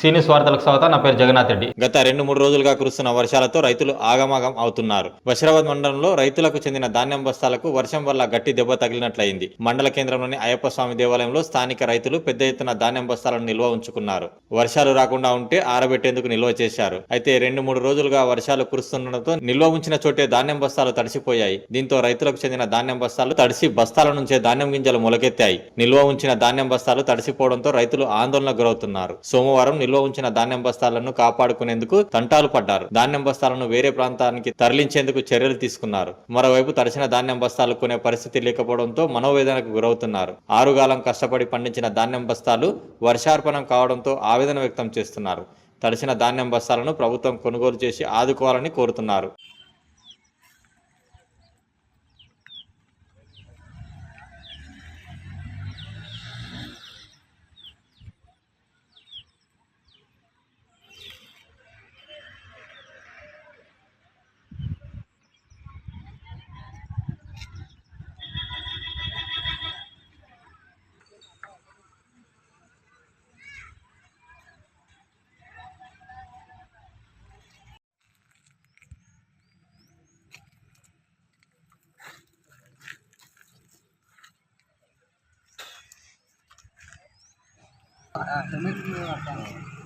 సీనియస్ వార్తలకు స్వాగతం నా పేరు జగన్నాథ్ రెడ్డి. గత రెండు మూడు రోజులుగా కురుస్తున్న వర్షాలతో రైతులు ఆగమాగం అవుతున్నారు. బషీరాబాద్ మండలంలో రైతులకు చెందిన ధాన్యం బస్తాలకు వర్షం వల్ల గట్టి దెబ్బ తగిలినట్లయింది. మండల కేంద్రంలోని అయ్యప్ప స్వామి దేవాలయంలో స్థానిక రైతులు పెద్ద ఎత్తున ధాన్యం బస్తాలను నిల్వ ఉంచుకున్నారు. వర్షాలు రాకుండా ఉంటే ఆరబెట్టేందుకు నిల్వ చేశారు. అయితే రెండు మూడు రోజులుగా వర్షాలు కురుస్తుండటంతో నిల్వ ఉంచిన చోటే ధాన్యం బస్తాలు తడిసిపోయాయి. దీంతో రైతులకు చెందిన ధాన్యం బస్తాలు తడిసి బస్తాల నుంచే ధాన్యం గింజలు మొలకెత్తాయి. నిల్వ ఉంచిన ధాన్యం బస్తాలు తడిసిపోవడంతో రైతులు ఆందోళనకు గురవుతున్నారు. సోమవారం నిల్వ ఉంచిన ధాన్యం బస్తాలను కాపాడుకునేందుకు తంటాలు పడ్డారు. ధాన్యం బస్తాలను వేరే ప్రాంతానికి తరలించేందుకు చర్యలు తీసుకున్నారు. మరోవైపు తడిచిన ధాన్యం బస్తాలు కొనే పరిస్థితి లేకపోవడంతో మనోవేదనకు గురవుతున్నారు. ఆరుగాలం కష్టపడి పండించిన ధాన్యం బస్తాలు వర్షార్పణం కావడంతో ఆవేదన వ్యక్తం చేస్తున్నారు. తడిసిన ధాన్యం బస్తాలను ప్రభుత్వం కొనుగోలు చేసి ఆదుకోవాలని కోరుతున్నారు.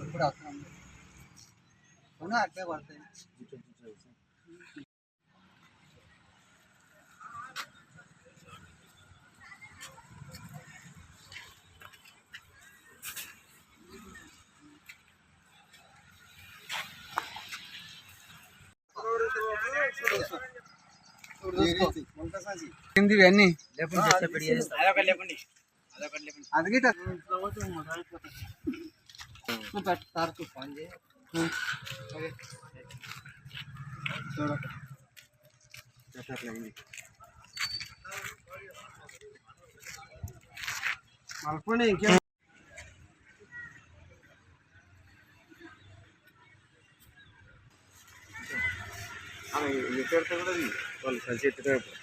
ఎప్పుడు అవసరం అవునా అట్లే పడతాయి కింది ఇవన్నీ అందుకే తారుకు ఫోన్ చేయి చూడక మలుపుని ఇంకేం వస్తున్నాయి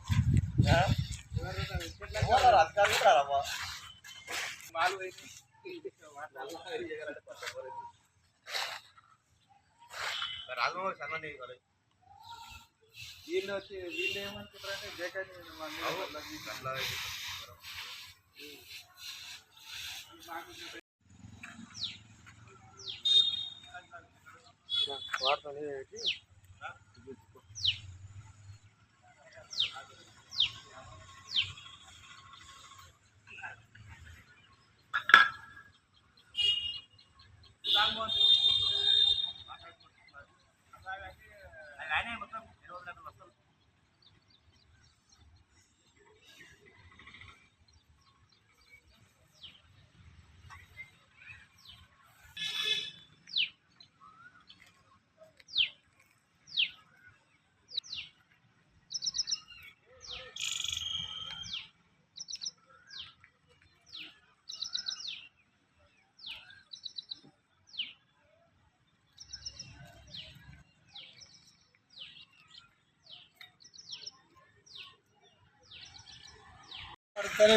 వీళ్ళు వచ్చి వీళ్ళు ఏమనుకుంటారంటే జగన్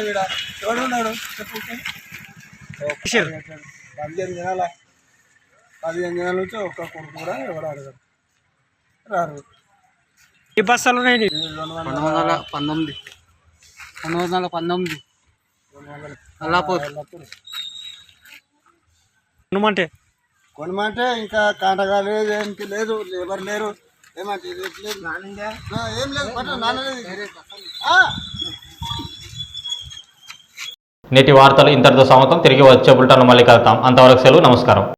వీడ. ఎవడున్నాడు చెప్పు. పదిహేను జనాల పదిహేను జనాల నుంచి ఒక్క కొడుకు కూడా ఎవరు అడగరు రారు. ఈ బస్సాలు ఉన్నాయి పంతొమ్మిది వందల పంతొమ్మిది. పంతొమ్మిది వందల పంతొమ్మిది. అల్లాపూర్. హనుమంటే కొనమంటే? ఇంకా కాంటగా లేదు ఏంటి లేదు ఎవరు లేరు. ఏమంటే ఇది లేదు. ఆ, ఏం లేదు ఆ! నేటి వార్తలు ఇంతటితో సమతం తిరిగి వచ్చే బులెటిన్ మళ్ళీ కలుద్దాం. అంతవరకు సెలవు. నమస్కారం.